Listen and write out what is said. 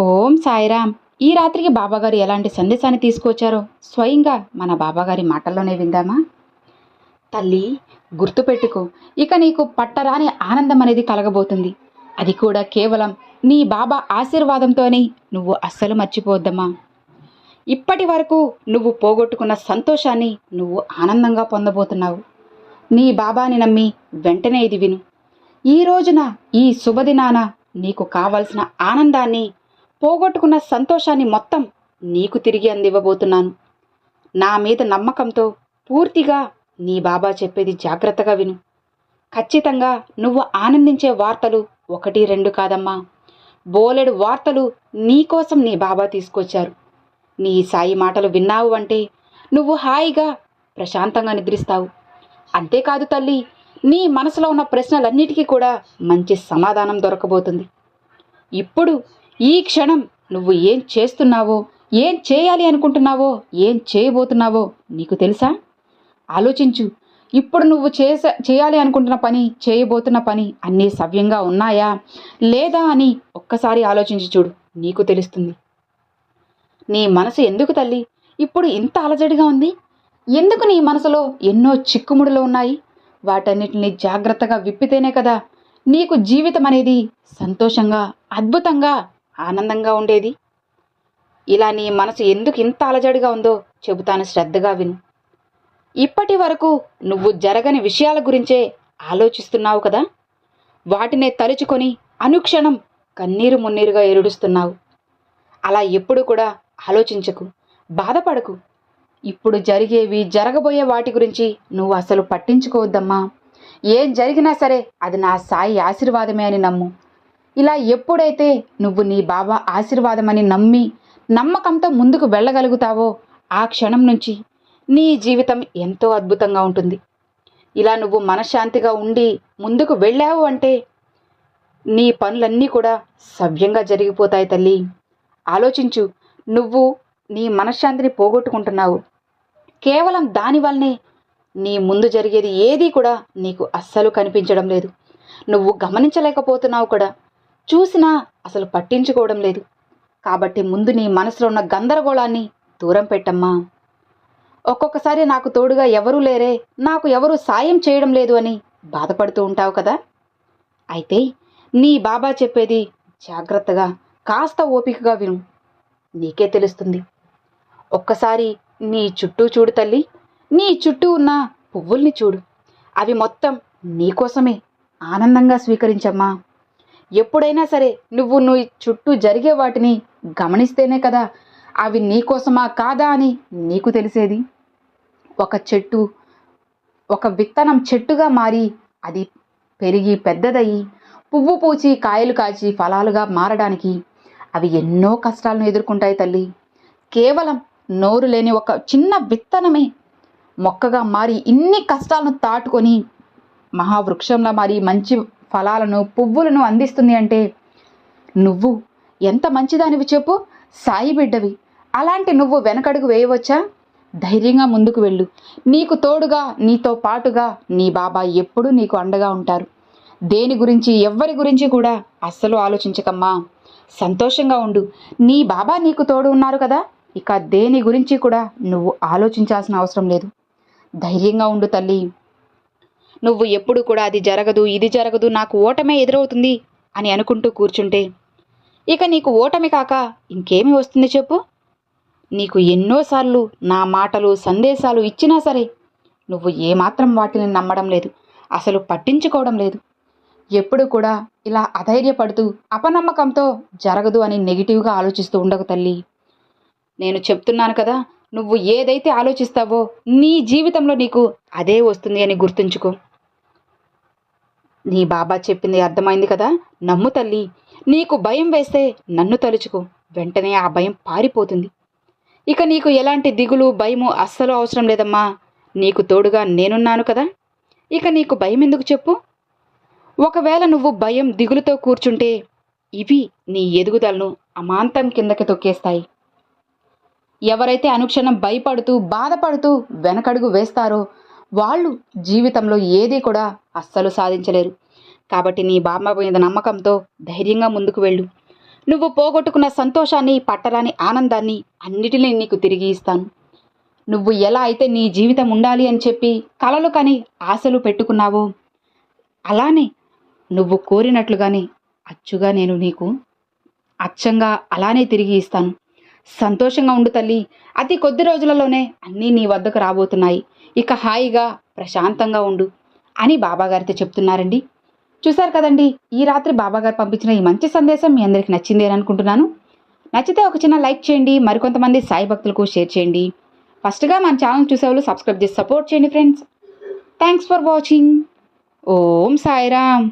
ఓం సాయిరామ్. ఈ రాత్రికి బాబాగారు ఎలాంటి సందేశాన్ని తీసుకొచ్చారో స్వయంగా మన బాబాగారి మాటల్లోనే విందామా? తల్లి గుర్తుపెట్టుకో ఇక నీకు పట్టరాని ఆనందం అనేది కలగబోతుంది. అది కూడా కేవలం నీ బాబా ఆశీర్వాదంతోనే నువ్వు అస్సలు మర్చిపోవద్దమ్మా. ఇప్పటి వరకు నువ్వు పోగొట్టుకున్న సంతోషాన్ని నువ్వు ఆనందంగా పొందబోతున్నావు. నీ బాబాని నమ్మి వెంటనే ఇది విను. ఈ రోజున ఈ శుభదినాన నీకు కావలసిన ఆనందాన్ని పోగొట్టుకున్న సంతోషాన్ని మొత్తం నీకు తిరిగి అందివ్వబోతున్నాను. నా మీద నమ్మకంతో పూర్తిగా నీ బాబా చెప్పేది జాగ్రత్తగా విను. ఖచ్చితంగా నువ్వు ఆనందించే వార్తలు ఒకటి రెండు కాదమ్మా. బోలెడు వార్తలు నీకోసం నీ బాబా తీసుకొచ్చారు. నీ సాయి మాటలు విన్నావు అంటే నువ్వు హాయిగా ప్రశాంతంగా నిద్రిస్తావు. అంతేకాదు తల్లి నీ మనసులో ఉన్న ప్రశ్నలన్నిటికీ కూడా మంచి సమాధానం దొరకబోతుంది. ఇప్పుడు ఈ క్షణం నువ్వు ఏం చేస్తున్నావో ఏం చేయాలి అనుకుంటున్నావో ఏం చేయబోతున్నావో నీకు తెలుసా? ఆలోచించు. ఇప్పుడు నువ్వు చేస చేయాలి అనుకుంటున్న పని చేయబోతున్న పని అన్నీ సవ్యంగా ఉన్నాయా? లేదా అని ఒక్కసారి ఆలోచించి చూడు. నీకు తెలుస్తుంది. నీ మనసు ఎందుకు తల్లి? ఇప్పుడు ఇంత అలజడిగా ఉంది? ఎందుకు నీ మనసులో ఎన్నో చిక్కుముడులు ఉన్నాయి? వాటన్నిటిని జాగ్రత్తగా విప్పితేనే కదా నీకు జీవితం అనేది సంతోషంగా అద్భుతంగా ఆనందంగా ఉండేది. ఇలా నీ మనసు ఎందుకు ఇంత అలజడిగా ఉందో చెబుతాను శ్రద్ధగా విను. ఇప్పటి వరకు నువ్వు జరగని విషయాల గురించే ఆలోచిస్తున్నావు కదా? వాటినే తలుచుకొని అనుక్షణం కన్నీరు మున్నీరుగా ఎరుడుస్తున్నావు అలా ఎప్పుడు కూడా ఆలోచించకు బాధపడకు. ఇప్పుడు జరిగేవి జరగబోయే వాటి గురించి నువ్వు అసలు పట్టించుకోవద్దమ్మా. ఏం జరిగినా సరే అది నా సాయి ఆశీర్వాదమే అని నమ్ము. ఇలా ఎప్పుడైతే నువ్వు నీ బాబా ఆశీర్వాదమని నమ్మి నమ్మకంతో ముందుకు వెళ్ళగలుగుతావో ఆ క్షణం నుంచి నీ జీవితం ఎంతో అద్భుతంగా ఉంటుంది. ఇలా నువ్వు మనశ్శాంతిగా ఉండి ముందుకు వెళ్ళావు అంటే నీ పనులన్నీ కూడా సవ్యంగా జరిగిపోతాయి తల్లి. ఆలోచించు నువ్వు నీ మనశ్శాంతిని పోగొట్టుకుంటున్నావు. కేవలం దానివల్లనే నీ ముందు జరిగేది ఏదీ కూడా నీకు అస్సలు కనిపించడం లేదు. నువ్వు గమనించలేకపోతున్నావు కూడా. చూసినా అసలు పట్టించుకోవడం లేదు. కాబట్టి ముందు నీ మనసులో ఉన్న గందరగోళాన్ని దూరం పెట్టమ్మా. ఒక్కొక్కసారి నాకు తోడుగా ఎవరూ లేరే నాకు ఎవరూ సాయం చేయడం లేదు అని బాధపడుతూ ఉంటావు కదా? అయితే నీ బాబా చెప్పేది జాగ్రత్తగా కాస్త ఓపికగా విను. నీకే తెలుస్తుంది. ఒక్కసారి నీ చుట్టూ చూడు తల్లి. నీ చుట్టూ ఉన్న పువ్వుల్ని చూడు. అవి మొత్తం నీకోసమే ఆనందంగా స్వీకరించమ్మా. ఎప్పుడైనా సరే నువ్వు నీ చుట్టూ జరిగే వాటిని గమనిస్తేనే కదా అవి నీకోసమా కాదా అని నీకు తెలిసేది? ఒక చెట్టు ఒక విత్తనం చెట్టుగా మారి అది పెరిగి పెద్దదయ్యి పువ్వు పూచి కాయలు కాచి ఫలాలుగా మారడానికి అవి ఎన్నో కష్టాలను ఎదుర్కొంటాయి తల్లి. కేవలం నోరు లేని ఒక చిన్న విత్తనమే మొక్కగా మారి ఇన్ని కష్టాలను తాటుకొని మహావృక్షంలా మారి మంచి ఫలాలను పువ్వులను అందిస్తుంది అంటే నువ్వు ఎంత మంచిదానివి చెప్పు సాయి బిడ్డవి. అలాంటి నువ్వు వెనకడుగు వేయవచ్చా? ధైర్యంగా ముందుకు వెళ్ళు. నీకు తోడుగా నీతో పాటుగా నీ బాబా ఎప్పుడూ నీకు అండగా ఉంటారు. దేని గురించి ఎవ్వరి గురించి కూడా అస్సలు ఆలోచించకమ్మా. సంతోషంగా ఉండు. నీ బాబా నీకు తోడు ఉన్నారు కదా ఇక దేని గురించి కూడా నువ్వు ఆలోచించాల్సిన అవసరం లేదు. ధైర్యంగా ఉండు తల్లి. నువ్వు ఎప్పుడు కూడా అది జరగదు ఇది జరగదు నాకు ఓటమే ఎదురవుతుంది అని అనుకుంటూ కూర్చుంటే ఇక నీకు ఓటమి కాక ఇంకేమి వస్తుంది చెప్పు? నీకు ఎన్నోసార్లు నా మాటలు సందేశాలు ఇచ్చినా సరే నువ్వు ఏమాత్రం వాటిని నమ్మడం లేదు అసలు పట్టించుకోవడం లేదు. ఎప్పుడు కూడా ఇలా అధైర్యపడుతూ అపనమ్మకంతో జరగదు అని నెగిటివ్గా ఆలోచిస్తూ ఉండకు తల్లి. నేను చెప్తున్నాను కదా నువ్వు ఏదైతే ఆలోచిస్తావో నీ జీవితంలో నీకు అదే వస్తుంది అని గుర్తుంచుకో. నీ బాబా చెప్పింది అర్థమైంది కదా? నమ్ము తల్లి. నీకు భయం వేస్తే నన్ను తలుచుకో. వెంటనే ఆ భయం పారిపోతుంది. ఇక నీకు ఎలాంటి దిగులు భయము అస్సలు అవసరం లేదమ్మా. నీకు తోడుగా నేనున్నాను కదా? ఇక నీకు భయం ఎందుకు చెప్పు? ఒకవేళ నువ్వు భయం దిగులుతో కూర్చుంటే ఇవి నీ ఎదుగుదలను అమాంతం కిందకి తొక్కేస్తాయి. ఎవరైతే అనుక్షణం భయపడుతూ బాధపడుతూ వెనకడుగు వేస్తారో వాళ్ళు జీవితంలో ఏది కూడా అస్సలు సాధించలేరు. కాబట్టి నీ బామ్మ మీద నమ్మకంతో ధైర్యంగా ముందుకు వెళ్ళు. నువ్వు పోగొట్టుకున్న సంతోషాన్ని పట్టరాని ఆనందాన్ని అన్నిటినీ నీకు తిరిగి ఇస్తాను. నువ్వు ఎలా అయితే నీ జీవితం ఉండాలి అని చెప్పి కలలు కానీ ఆశలు పెట్టుకున్నావో అలానే నువ్వు కోరినట్లుగానే అచ్చుగా నేను నీకు అచ్చంగా అలానే తిరిగి ఇస్తాను. సంతోషంగా ఉండు తల్లి. అతి కొద్ది రోజులలోనే అన్నీ నీ వద్దకు రాబోతున్నాయి. ఇక హాయిగా ప్రశాంతంగా ఉండు అని బాబాగారితో చెప్తున్నారండి. చూశారు కదండి ఈ రాత్రి బాబాగారు పంపించిన ఈ మంచి సందేశం మీ అందరికి నచ్చింది అని అనుకుంటున్నాను. నచ్చితే ఒక చిన్న లైక్ చేయండి మరికొంతమంది సాయి భక్తులకు షేర్ చేయండి. ఫస్ట్గా మన ఛానల్ చూసేవాళ్ళు సబ్స్క్రైబ్ చేసి సపోర్ట్ చేయండి friends. Thanks for watching. Om Sairam.